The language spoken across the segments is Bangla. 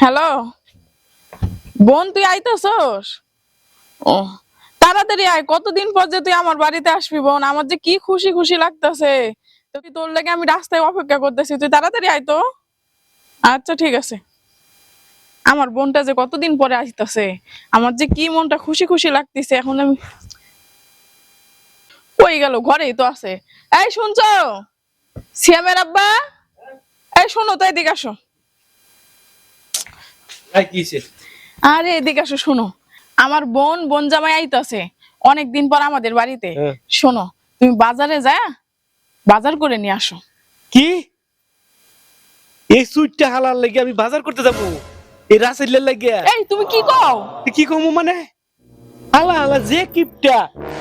হ্যালো? বোন তুই আইতেছস? ও। তাড়াতাড়ি আয় কতদিন পর যে তুই আমার বাড়িতে আসবি বোন? আমার যে কি খুশি খুশি লাগতেছে। তুই তোর লেগে আমি রাস্তায় অপেক্ষা করতেছি তুই তাড়াতাড়ি আয় তো। আচ্ছা ঠিক আছে। আমার বোনটা যে কতদিন পরে আসতেছে আমার যে কি মনটা খুশি খুশি লাগতেছে এখন আমি কই গেল? ঘরেই তো আছে। এই শুনছো? সিয়ামের আব্বা? এই শোনো তো এদিকে আসো। আরে এদিকে আসো শোনো। আমার বোন বোন জামাই আইতাছে। অনেক দিন পর আমাদের বাড়িতে। হ্যাঁ। শোনো তুমি বাজারে যা বাজার করে নিয়ে আসো। কি? এই সুইটটা হালার লাগে আমি বাজার করতে যাব। এই রাসেলের লাগে। এই তুমি কি কও? কি কমু মানে? হালা হালা যে কিপটা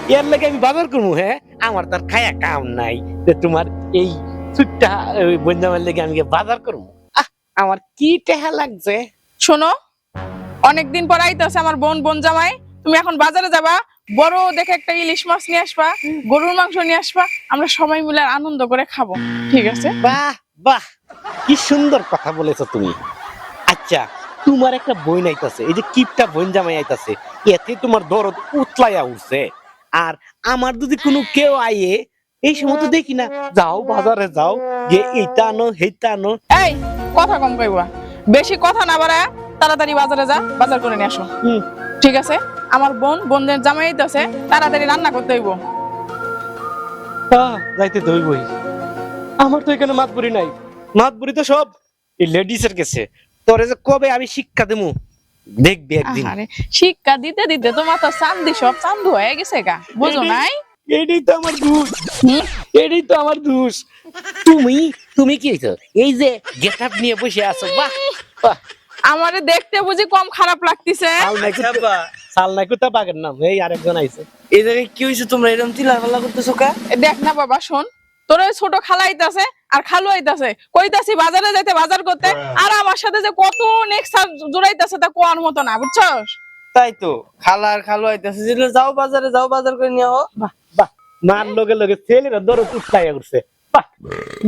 এর লাগে আমি বাজার করব হ্যাঁ? আমার তার খায়া কাম নাই যে তোমার এই সুইটটা বঞ্জামের লাগে আমি বাজার করব আমার কি টেহা লাগছে? শোনো অনেকদিন পর আইতাছে আমার বোন বোন জামাই। তুমি এখন বাজারে যাবা বড় দেখে একটা ইলিশ মাছ নিয়ে আসবা গরুর মাংস নিয়ে আসবা আমরা সবাই মিলে আনন্দ করে খাব ঠিক আছে? বাহ বাহ কি সুন্দর কথা বলেছ তুমি। আচ্ছা তোমার একটা বই আইতাছে এই যে কিপটা বোন জামাই আইতাছে এতে তোমার দরদ উতলাইয়া উঠছে। আর আমার যদি কোনো কেউ আইয়ে এই সময় তো দেখি না যাও বাজারে যাও যে এইটা আনো সেইটা আনো। এই কথা কম কইবা। বেশি কথা না বাড়ায় তাড়াতাড়ি বাজারে যা বাজার করে নিয়ে আসো। ঠিক আছে? আমার বোন বোনদের জামাই আইতাছে তাড়াতাড়ি রান্না করতে হইব। যাইতে দইবই আমার তো এখানে মাতবুরি নাই। মাতবুরি তো সব। এই লেডিসের কাছে। তোরে যে কবে আমি শিক্ষা দেবো দেখবি একদিন। আরে শিক্ষা দিতে দিতে তোমার তো চান্দি সব চান্দু হয়ে গেছে গা। বুঝো নাই? এইটাই তো আমার দোষ? এটাই তো আমার দোষ। তুমি তুমি কি এই যে গেট আপ নিয়ে বসে আছো বাহ! আমারে দেখতে বুঝি কম খারাপ লাগতেছে। সাল নাই কুত্তা সাল নাই কুত্তা বাগের নাম। এই আরেকজন আইছে। এই জায়গায় কি হয়েছে তোমরা? এরকম করতেছো কা? দেখ না বাবা শোন। তোর ওই ছোট খালা আইতাছে আর খালু আইতাছে। কইতাছি বাজারে যাইতে বাজার করতে। আর আমার সাথে যে কত নেক্সট জোড়াইতাছে তা কোয়ার মতো না বুঝছস? তাই তো। খালা আর খালু আইতাছে। যে যাও বাজারে যাও বাজার করে নিয়ে আও। বাহ বাহ। মার লগে লগে ছেলেরা দর করছে বাহ।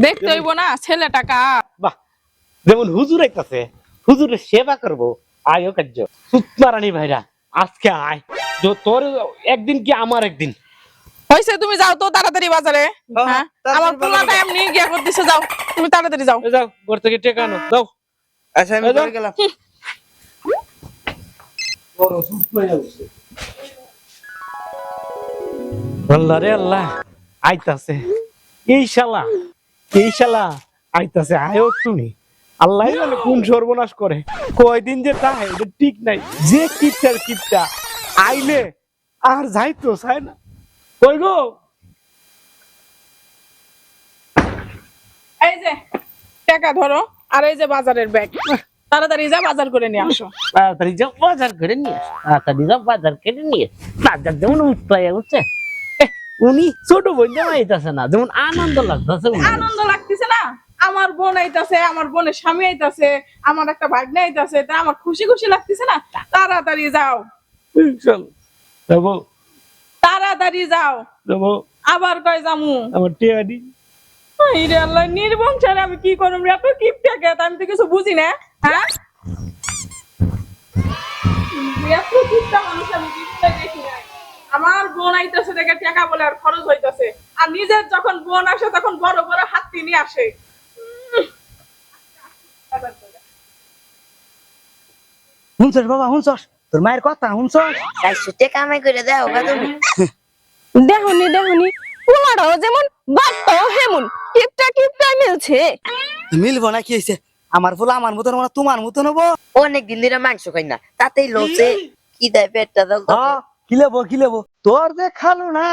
দেখতে হইব না ছেলেটা কা বাহ। যেমন হুজুর আইতাছে হুজুরের সেবা করব। আয়ো কার্য। সুতমারানি ভাইরা আজকে আয়। তো তোর একদিন কি আমার একদিন? হইছে তুমি যাও তো তাড়াতাড়ি বাজারে। হ্যাঁ, আমার পোলা বাজারে টাইম নিয়ে গিয়া করতেছে যাও। তুমি তাড়াতাড়ি যাও। যাও ঘর থেকে টেকা আনো। যাও। আচ্ছা আমি। ঘরে গেলাম। আল্লাহ রে আল্লাহ আইতাছে। এই শালা এই শালা আইতাছে। আয়ো তুমি। আল্লাহ জানে কোন সর্বনাশ করে? কয়দিন যে তাই এটা ঠিক নাই। যে কিপটার কিপটা আইলে আর যাইতো চাই না। কই গো? এই যে টাকা ধরো আর এই যে বাজারের ব্যাগ তাড়াতাড়ি যা বাজার করে নিয়ে আসো। তাড়াতাড়ি যাও বাজার করে নিয়ে আস। তাড়াতাড়ি যাও বাজার করে নিয়ে বাজার যেমন উঠছে এহ, উনি ছোট বোন যেমন আইতাছে না যেমন আনন্দ লাগতেছে আনন্দ লাগতেছে। আমার বোন আইতাছে আমার বোনের স্বামী আইতাছে আমার একটা ভাগ্নে আইতাছে তা আমার খুশি খুশি লাগতেছে না? তাড়াতাড়ি যাও। যাব। তাড়াতাড়ি যাও। যাব। আবার কয় জামু আমার টিয়াডি ইরে আল্লাহ নির্বংশারে আমি কি করব রে? এত কিপটা গেত আমি তো কিছু বুঝি না হ্যাঁ? এত কিপটা মানুষ আমি জীবনে দেখি নাই। আমার বোন আইতাছে দেখে টাকা বলে আর খরচ হইতাছে। আর নিজের যখন বোন আসে তখন বড় বড় হাতি নিয়ে আসে। শুনছস বাবা শুনছস তোর মায়ের কথা শুনছস চারশো টাকা কামাই করে দাও গা তুমি। দেখুনি দেখুনি পোলাটাও যেমন বাপটাও হেমন। কিপটা কিপটা মিলছে। মিলবো না কি হয়েছে আমার ফুল আমার মতন মানে তোমার মতন হব? অনেক দিন ধরে মাংস খাই না তাতেই লোচে কি দেয় পেটটা দাও কি লেবো কি লেবো? তোর যে খালো না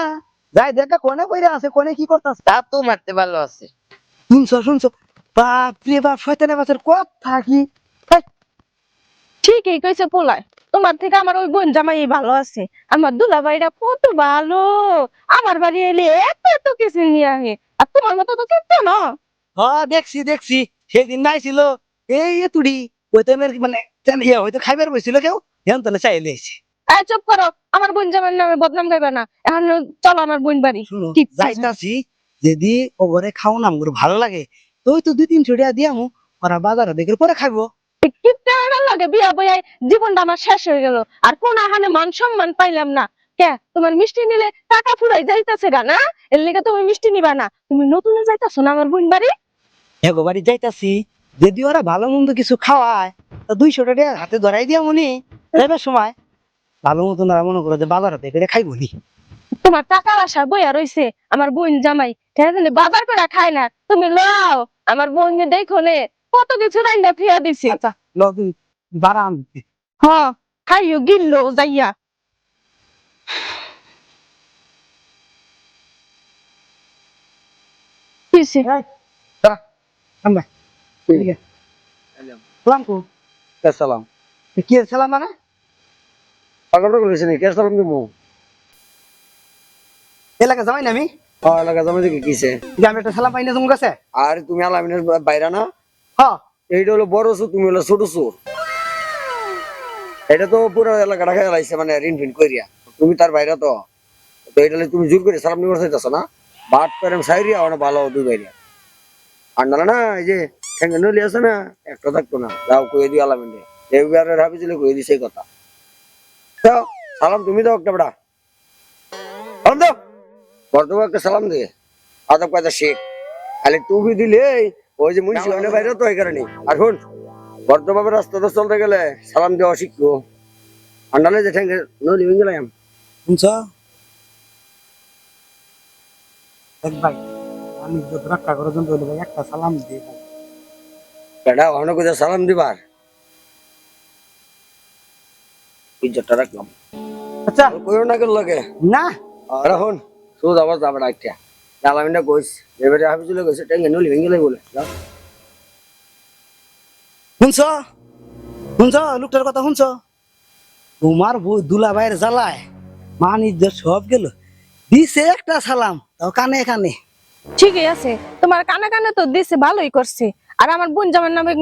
যাই দেখা কোনে বইরে আছে কোনে কি করতাস তা তো মারতে ভালো আছে। শুনছো শুনছো বাপ রে বাপ শয়তানের বাচ্চার কথা কি? ঠিকই কইছে পোলায়। তোমার থেকে আমার ওই বোন জামাই ভালো আছে। আমার দুলা দুলাভাইরা কত ভালো। আমার বাড়ি এলে এত এত কিছু নিয়ে আহে। আর তোমার মতো তো না হ্যাঁ দেখছি দেখছি। সেদিন নাই ছিল এই তুড়ি। ওই তো মানে ইয়ে হয়তো খাইবার বসছিল কেউ? হেন তো চাইলে এসে। চুপ করো। আমার বোন জামাইয়ের নামে বদনাম গাইবে না। এখন চলো আমার বোন বাড়ি। যাইতাছি। যদি ও খাও নাম করে ভালো লাগে তো ওই তো দুই তিন ছড়িয়া দিয়ামু ওরা বাজারে দেখে পরে খাইবো। কিপটা লগে বিয়া বইয়াই জীবনটা আমার শেষ হয়ে গেল। আর কোন আহানে মান সম্মান পাইলাম না। কে? তোমার মিষ্টি নিলে টাকা ফুরাই যাইতাছে গা না? এর লেগে তুমি মিষ্টি নিবা না। তুমি নতুনে যাইতাছো না আমার বোন বাড়ি? এগো বাড়ি যাইতাছি। যদি ওরা ভালো মন্দ কিছু খাওয়ায় তা দুইশো টাকা হাতে ধরাই দিয়া মনি। যাইবার সময় ভালো মতো না মনে করো যে বাজার হাতে খাইব নি। তোমার টাকার আশা বইয়া রইছে আমার বোন জামাই। ঠেলে বাজার করে খায় না তুমি লও। আমার বোন দেখো নে কত কিছু রান্না ফিয়া দিছি। আচ্ছা আনবি হ খাইও গিল্লো যাইয়া। কিসে আমরা সালাম কো। সালাম কি সালাম মানে? পাগলটা করেছে নাকি? কে সালাম দিব? এলাকা যাই না আমি? এলাকা জমা দিকে কিসে? যে আমি একটা সালাম পাই না তোমার কাছে? আর তুমি আলামিনের বাইরা না? হ্যাঁ এইটা হলো বড় চোর তুমি হলো ছোট চোর। এটা তো পুরো এলাকাটা খেয়ে লাইছে মানে ঋণ ফিন করিয়া তুমি তার বাইরে তো। তো এটা হলে তুমি জোর করে সালাম নিবার চাইতেছ না? বাট পেরেম সাইরিয়া ওনা ভালো দুই বাইরিয়া আর নাহলে না এই যে ঠেঙ্গে নলি আছে না একটা থাকতো না। যাও কয়ে দিও আলামিন এবারে ভাবিছিল কয়ে দি সেই কথা। তো সালাম তুমি দাও একটা বেড়া। বর্তমান সালাম দে। আদব কায়দা শেখ। খালি টুপি দিলে ওই যে মুন্সি ওখানে বাইরে তো এই কারণে আর শুন বর্তমানে রাস্তাতে চলতে গেলে সালাম দেওয়া শিখব আন্ডালে যে ঠেঙ্গে নদী ভেঙে গেলাম। শুনছ? ভাই আমি রক্ষা করার জন্য ভাই একটা সালাম দিয়ে ভাই। বেটা কোথায় সালাম দিবার? ইজ্জতটা রাখলাম। আচ্ছা। কইও না কেন লাগে? না। আর শুধু যাবে না একটা। আলামিনটা কইস এবারে ঠেঙ্গে নলি ভেঙে গেলে বলে যাও। শুনছ? শুনছ? লোকটার কথা শুনছ? তোমার বউ দুলা ভাইয়ের জ্বালায় মান ইজ্জত সব গেল। দিছে একটা সালাম তাও কানে কানে। ঠিকই আছে তোমার কানে কানে তো দিছে ভালোই করছে। আর আমার বোন জামার নামে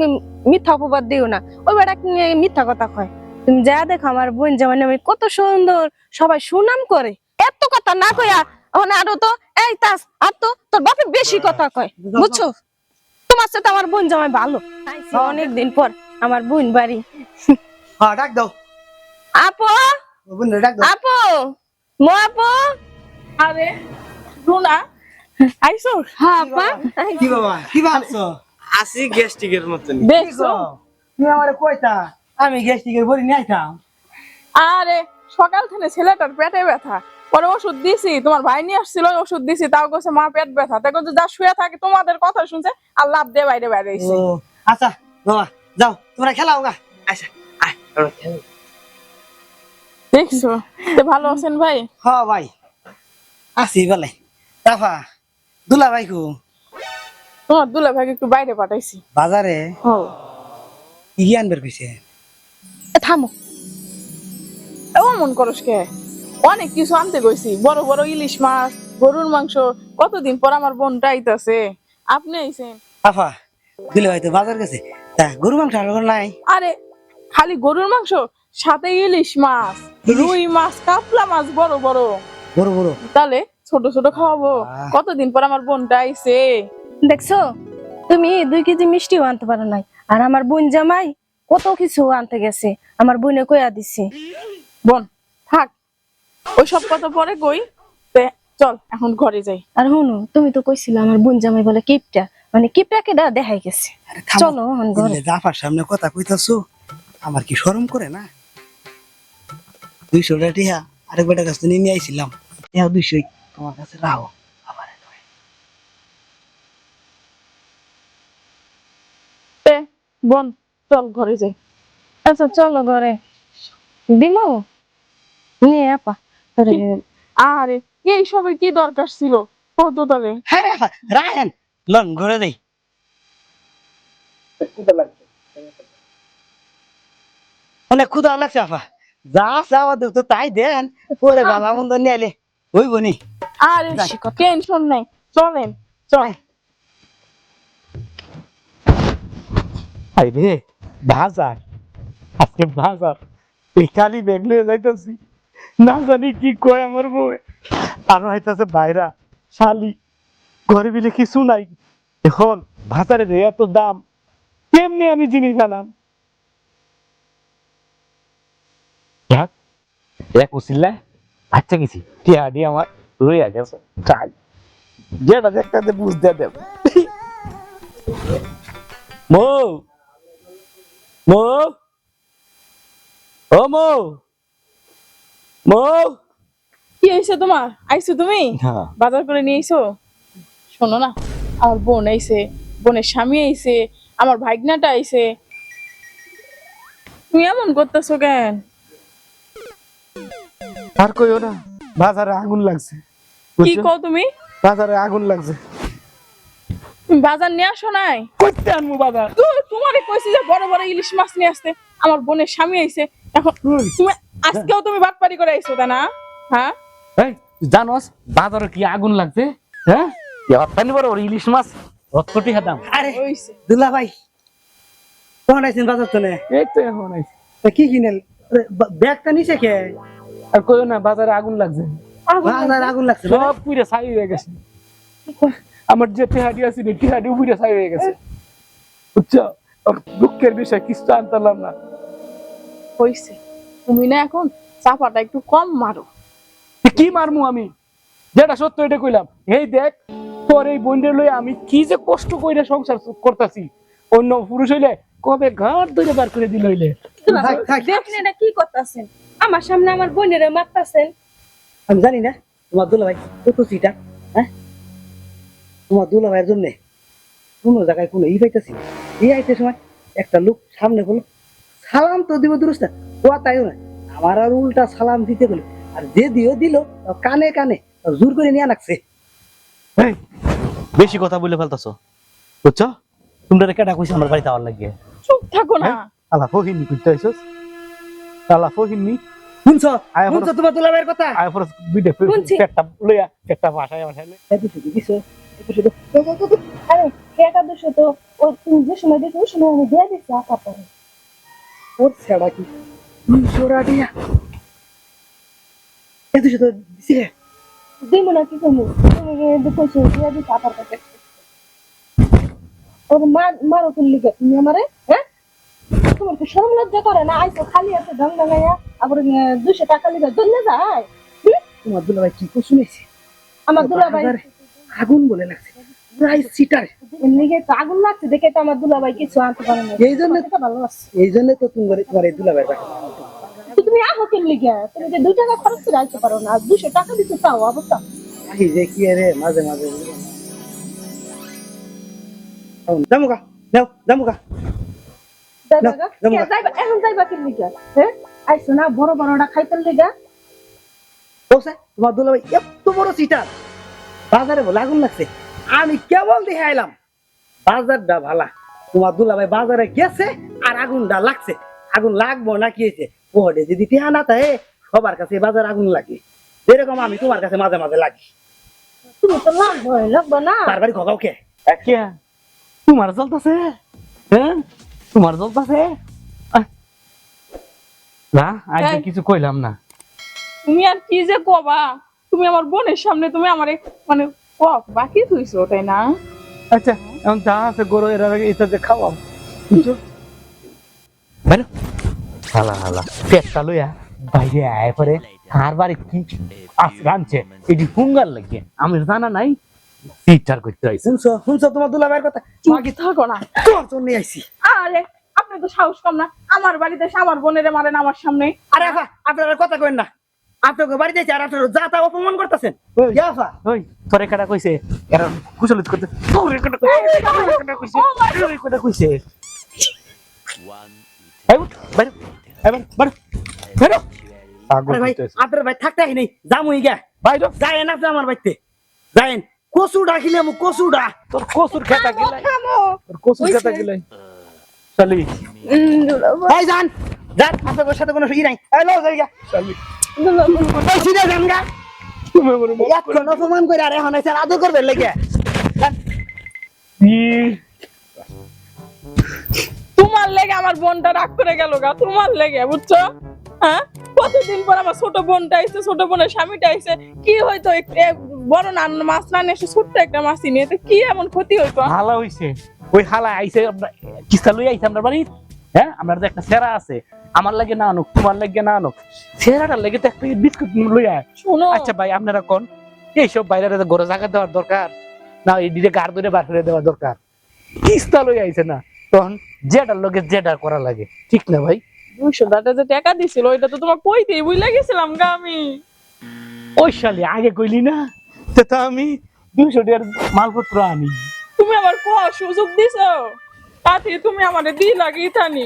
মিথ্যা অপবাদ দিও না ওই বেটা নিয়ে মিথ্যা কথা কয়? তুমি যা দেখো আমার বোন জামার নামে কত সুন্দর সবাই সুনাম করে। এত কথা না কইয়া আরও তো এই তাস আর তো তোর বাপে বেশি কথা কয় বুঝছ? তোমার সাথে আমার বোন জামাই ভালো। আইছি অনেকদিন পর আমার বোন বাড়ি। হ্যাঁ ডাক দাও। আপো? বোন ডাক দাও। আপো? মো আপো? আরে রুনা আইসো হ্যাঁ আপা। কি বাবা? কি ভাবছ? আসি গ্যাস্ট্রিকের মতন। দেখছ? তুমি আমারে কইতা আমি গ্যাস্ট্রিকের বড়ি নিয়ে আইতাম। আরে সকাল থেকে ছেলেটার পেটে ব্যথা। পরে ওষুধ দিছি তোমার ভাই নিয়ে আসছিল ওষুধ দিছি তাও কইছে মা পেট ব্যথা। তাই কইছে যা শুয়ে থাকে তোমাদের কথা শুনছে আর লাভ দিয়ে বাইরে বাইরে এসে আচ্ছা বাবা যাও তোমরা খেলাও গা। আচ্ছা আয় দেখছ? তো ভালো আছেন ভাই? হ ভাই। আসি বলে তাফা দুলা ভাই কু? তোমার দুলা ভাইকে একটু বাইরে পাঠাইছি। বাজারে? ও। কি আনবার কইছে? থামো। মন করস কে? অনেক কিছু আনতে গেছি বড় বড় ইলিশ মাছ গরুর মাংস কতদিন পর আমার বোনটা আইতাছে আপনি আইছেন? তাফা দুলা ভাই তো বাজার গেছে। তা গরু মাংস আর নাই। আরে খালি গরুর মাংস সাথে ইলিশ মাছ রুই মাছ কাতলা মাছ বড় বড়। বড় বড়। তাহলে ছোট ছোট খাওয়াবো। কতদিন পর আমার বোনটা আইছে দেখছ তুমি দুই কেজি মিষ্টিও আনতে পারো নাই। আর আমার বোন জামাই কত কিছু আনতে গেছে আমার বোনে কইয়া দিছে। বোন থাক। ওই সব কথা পরে কই? চল এখন ঘরে যাই। আর হুনু তুমি তো কইছিলে আমার বোন জামাই বলে কিপটা। মানে কিপটা কেডা দেখাই গেছে। চলো এখন ঘরে। জাফার সামনে কথা কইতাছো আমার কি শরম করে না? দুইশো টাকা টিহা আরেক বেটার কাছে নিয়ে নিয়ে আইছিলাম। টিহা দুইশোই তোমার কাছে রাখো। আবার বোন চল ঘরে যাই। আচ্ছা চলো ঘরে। দিল নিয়ে আপা। আরে এই সবে কি দরকার ছিল? কত তাহলে। হ্যাঁ রাখেন লন ঘরে দেই। অনেক ক্ষুদা লাগছে আপা যা চাওয়া দেব তো তাই দেন। পরে বাবা মন্দ নিয়ে ওই বনি আরে টেনশন নাই। চলেন চল। আই রে বাজার। আজকে বাজার। ব্যাগ লয়ে যাইতেছি। না জানি কি কয় আমার বউ আরও হইতাছে বাইরা শালি। ঘরে বিলে কিছু নাই। এখন বাজারে যে এত দাম কেমনি আমি জিনিস আনাম এক উচিল্লা আচ্ছা গেছি। আমার রয়ে গেছে। যেটা দেখতে বুঝতে দেব মৌ মৌ ও মৌ। মৌ কি হয়েছে তোমার? আইছো তুমি? হ্যাঁ। বাজার করে নিয়ে আইছো? শোনো না আমার বোন আইছে বোনের স্বামী আইছে আমার ভাগনাটা আইছে। তুমি এমন করতেছো কেন? আর কইও না বাজারে আগুন লাগছে কি? কও তুমি? বাজারে আগুন লাগছে। বাজার নিয়ে আসো নাই? করতে আনব বাজার। তোমারে কইছি যে বড় বড় ইলিশ মাছ নিয়ে আসতে। আমার বোনের স্বামী আইছে এখন তুমি আজকেও তুমি বাটপারি করে আইছো তা না হ্যাঁ? এই জানোস বাজারে কি আগুন লাগছে? হ্যাঁ? এবার পানি বড় ইলিশ মাছ রত্তটি খেতাম। আরে দুলা ভাই কখন আইছেন বাজার তো এই তো এখন আইছি। কি কিনেল? ব্যাগটা নিছে কে? আর কইও না বাজারে আগুন লাগছে। বাজার আগুন লাগছে সব পুরে ছাই হয়ে গেছে। আমার যে টেহাডি আছে রে টেহাডি পুরে ছাই হয়ে গেছে। বুঝছ? আর দুঃখের বিষয় কিছু আনতাম না। হইছে। তুমি না এখন চাপাটা একটু কম মারো। কি মারমু আমি? যেটা সত্য এটা কইলাম। এই দেখ তোর এই বন্ডের লই আমি কি যে কষ্ট কইরা সংসার করতাছি। অন্য পুরুষ হইলে কবে ঘাট ধরে বার করে দিল হইলে। দেখেন এটা কি করতেছেন। আমার সামনে আমার বোনেরা মারতাছেন। আমি জানি না তোমার দুলা ভাই কত সিটা হ্যাঁ? তোমার দুলা ভাইয়ের জন্য কোনো জায়গায় কোনো ই পাইতেছি। এই আইতে সময় একটা লোক সামনে বলো সালাম তো দিব দুরুস্তা ও তাইও না আমার আর উল্টা সালাম দিতে গেলো। আর যে দিও দিল কানে কানে জোর করে নিয়ে নাকছে এই, বেশি কথা বলে ফেলতাছো। বুঝছ? তোমরা কেটা কইছো আমার বাড়িতে আওয়ার লাগিয়ে? চুপ থাকো না। আলা ফহিনি কইতে আইছস? আলা ফহিনি শুনছ? শুনছ তোমার দুলা ভাইয়ের কথা? আয় দুইটা শুনছি। পেটটা লইয়া পেটটা ভাষায় আমার হেলে এত শুধু দিছো এত শুধু আরে টাকা দুশো তো? ও তুমি যে সময় দেখো ওই সময় আমি দিয়ে দিচ্ছি আপাতত। ওর ছেড়া কি? দুইশো এত শুধু দিছে দিব না কি করব তুমি দিয়ে দিচ্ছি আপাতত ওর মার মারো তুললি লিখে তুমি আমারে হ্যাঁ তোমার কি শরম লজ্জা করে না আইসো খালি আছে ঢং ঢঙাইয়া আবার দুশো টাকা লিখে ধরলে যায় তোমার দুলা ভাই কি শুনেছি আমার দুলা ভাই বাজারে আগুন বলে লাগছে প্রায় সিটার এমনিকে তো আগুন লাগছে দেখে তো আমার দুলা ভাই কিছু আনতে পারে না এই জন্য- ভালো আছে এই জন্য তো তোমার তোমার এই দুলা ভাই রাখা তুমি যে দুই টাকা খরচ করে আইতে পারো না দুশো টাকা দিতে চাও অবস্থা। এই যে কি রে মাঝে মাঝে জামুকা নাও জামুকা এখন যাইবা হ্যাঁ আইসো না বড় বড়টা খাইতে বলছে তোমার এত বড় বাজারে লাগছে। আমি কেবল দেখে আইলাম বাজারটা ভালা। তোমার দুলা ভাই বাজারে গেছে আর আগুনটা লাগছে। আগুন লাগবো না কি হয়েছে ওহরে যদি টিহা না থাকে সবার কাছে বাজার আগুন লাগে। এরকম আমি তোমার কাছে মাঝে মাঝে লাগি। তুমি তো লাগবো লাগবো না। তার ঘগাও কে? কে? তোমার হ্যাঁ না আজ কিছু কইলাম না। তুমি আর কি যে কবা? তুমি আমার বোনের সামনে তুমি আমার মানে কক বাকি থুইছো তাই না? আচ্ছা এখন যা আছে গরু এর আগে এটা যে খাওয়াও। বুঝছ? বাইরে। হালা হালা পেটটা লইয়া বাইরে আয় পরে আর বাড়ি কি আস রানছে এটি হুঙ্গার লাগে আমি জানা নাই সিটার করতে আইছে। শুনছো শুনছো তোমার দুলা ভাইয়ের কথা? চুপ থাকো না। তোর জন্য আইছি। আরে আপনি তো সাহস কম না। আমার বাড়িতে এসে আমার বোনেরে মারেন আমার সামনে। আরে আফা আপনারা কথা কইন না। আপনাকে বাড়িতে যাই আর আপনারা যা তা অপমান করতেছেন। আফা। ওই তোরে কাটা কইছে? এরা কুশলিত করতে তোরে কাটা কইছে? তোরে কাটা কইছে? তোরে কাটা কইছে? এই বাইরে এই বাইরে, বাইরে বাইরে পাগল আরে ভাই হইতেছে। আপনার ভাই থাকতে নাই জামুই গা বাইরে যায়েন আপনি আমার বাড়িতে। যায়েন কচু ডাকিলে মু কচু ডা তোর কসুর খেতা গিলাই। থামো তোর কসুর খেতা গিলাই চলি উম, দুলা ভাই, এই যান যান আপনার সাথে কোনো ই নাই এই লো যাই গা চলি ভাই। সিধা যান গা তুমি আমার মাফ করে এখন অপমান করে আর এখন আদর করবেন লেগে। তোমার লেগে আমার বোনটা রাগ করে গেল গা তোমার লেগে বুঝছ? হ্যাঁ? কতদিন পর আমার ছোট বোনটা আইছে ছোট বোনের স্বামীটা আইছে কি হয়তো এক বড় না মাছ না নিয়ে এসে ছোট্ট একটা মাছই নিয়ে তো কি এমন ক্ষতি হইতো? হালা হইছে। ওই হালা আইছে কিস্তা লই আইছে আমরা বাড়ি হ্যাঁ? আমার তো একটা সেরা আছে। আমার লাগে না আনুক তোমার লাগে না আনুক। সেরাটার লাগে তো একটা বিস্কুট লই আয়। শুনো। আচ্ছা ভাই আপনারা কোন? এইসব বাইরে ঘরে জায়গা দেওয়ার দরকার? না এই দিকে গার ধরে বার করে দেওয়া দরকার? কিস্তা লই আইছে না। তখন যেটার লোকে যেটা করা লাগে। ঠিক না ভাই? দুইশো টাকা যে টাকা দিছিল ওইটা তো তোমার কইতেই বুঝলে গেছিলাম গা আমি। ওই শালি আগে কইলি না? তো তো আমি দুশো টাকার মালপত্র আনি। তুমি আমার কোয়া সুযোগ দিছো? তাতে তুমি আমারে দি লাগি থানি